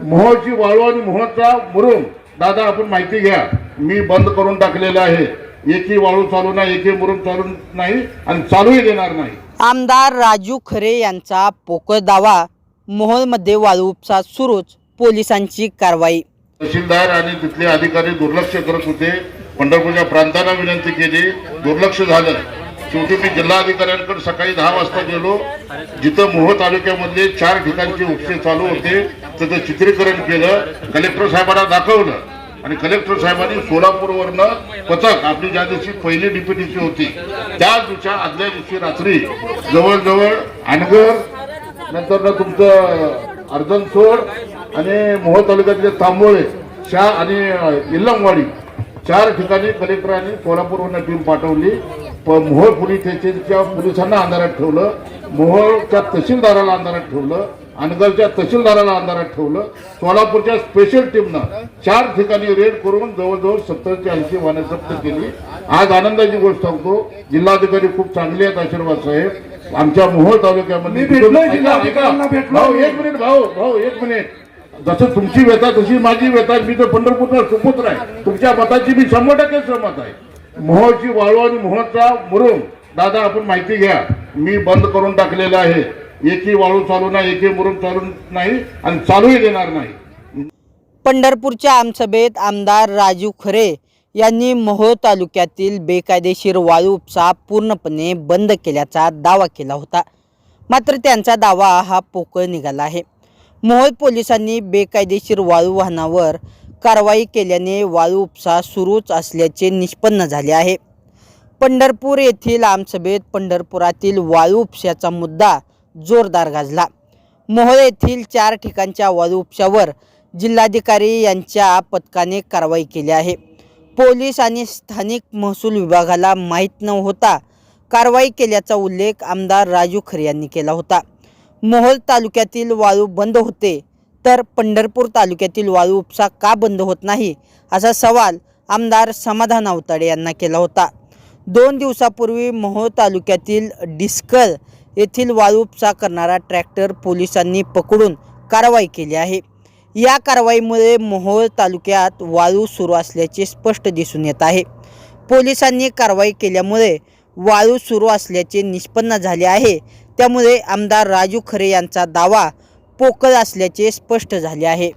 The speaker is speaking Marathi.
मोहची वाळू आणि मोहचा मुरुम. दादा आपण माहिती घ्या. मी बंद करून टाकलेलं आहे. एकही वाळू चालू नाही एकही मुरुम चालू नाही आणि चालूही देणार नाही. आमदार राजू खरे यांचा पोकळ दावा मोहोळमध्ये वाळू उपसा सुरूच पोलिसांची कारवाई. तहसीलदार आणि तिथले अधिकारी दुर्लक्ष करत होते. पंढरपूरच्या प्रांतांना विनंती केली. दुर्लक्ष झालं. शेवटी मी जिल्हाधिकाऱ्यांकडे सकाळी दहा वाजता गेलो. जिथं मोह तालुक्यामधले चार ठिकाणचे उपसे चालू होते. त्याचं चित्रीकरण केलं. कलेक्टर साहेबांना दाखवलं. आणि कलेक्टर साहेबांनी सोलापूरवरनं पथक आपली ज्या दिवशी पहिली डिप्युटीची होती त्याच दिवशी आदल्या दिवशी रात्री जवळजवळ अनगर नंतर ना तुमचं अर्जनसोड आणि मोहोळ तालुक्यातले तांबोळे शा आणि इल्लमवाडी चार ठिकाणी कलेक्टरांनी सोलापूरवरून टीम पाठवली. मोहोळ पोलीस स्टेशनच्या पोलिसांना अंधारात ठेवलं मोहोळच्या तहसीलदाराला अंधारात ठेवलं अनगरच्या तहसीलदाराला अंधारात ठेवलं सोलापूरच्या स्पेशल टीमनं चार ठिकाणी रेड करून जवळजवळ सत्तर ते ऐंशी वाहनं जप्त केली. आज आनंदाची गोष्ट सांगतो जिल्हाधिकारी खूप चांगले आहेत आशीर्वाद साहेब. आमच्या मोहोळ तालुक्यामध्ये. भाऊ एक मिनिट भाऊ भाऊ एक मिनिट. जसं तुमची व्यथा तशी माझी व्यथा. मी तर पंढरपूरचा सुपुत्र आहे. तुमच्या मताची मी शंभर टक्के सहमत आहे. मोहची वाळू आणि मोहचा मुरुम. दादा आपण माहिती घ्या. मी बंद करून टाकलेलं आहे. एकही वाळू चालू नाही एकही मुरुम चालू नाही आणि चालूही देणार नाही. पंढरपूरच्या आमसभेत आमदार राजू खरे यांनी मोहोळ तालुक्यातील बेकायदेशीर वाळू उपसा पूर्णपणे बंद केल्याचा दावा केला होता. मात्र त्यांचा दावा हा पोकळ निघाला आहे. मोहोळ पोलिसांनी बेकायदेशीर वाळू वाहनावर कारवाई केल्याने वाळू उपसा सुरूच असल्याचे निष्पन्न झाले आहे. पंढरपूर येथील आमसभेत पंढरपुरातील वाळू उपशाचा मुद्दा जोरदार गाजला. मोहोळ येथील चार ठिकाणच्या वाळू उपशावर जिल्हाधिकारी यांच्या पथकाने कारवाई केली आहे. पोलीस आणि स्थानिक महसूल विभागाला माहीत न होता कारवाई केल्याचा उल्लेख आमदार राजू खरे यांनी केला होता. मोहोळ तालुक्यातील वाळू बंद होते तर पंढरपूर तालुक्यातील वाळू उपसा का बंद होत नाही असा सवाल आमदार समाधान अवताडे यांना केला होता. दोन दिवसापूर्वी मोहोळ तालुक्यातील डिस्कल येथील वाळू उपसा करणारा ट्रॅक्टर पोलिसांनी पकडून कारवाई केली आहे. या कारवाईमुळे मोहोळ तालुक्यात वाळू सुरू असल्याचे स्पष्ट दिसून येत आहे. पोलिसांनी कारवाई केल्यामुळे वाळू सुरू असल्याचे निष्पन्न झाले आहे. त्यामुळे आमदार राजू खरे यांचा दावा पोकळ असल्याचे स्पष्ट झाले आहे.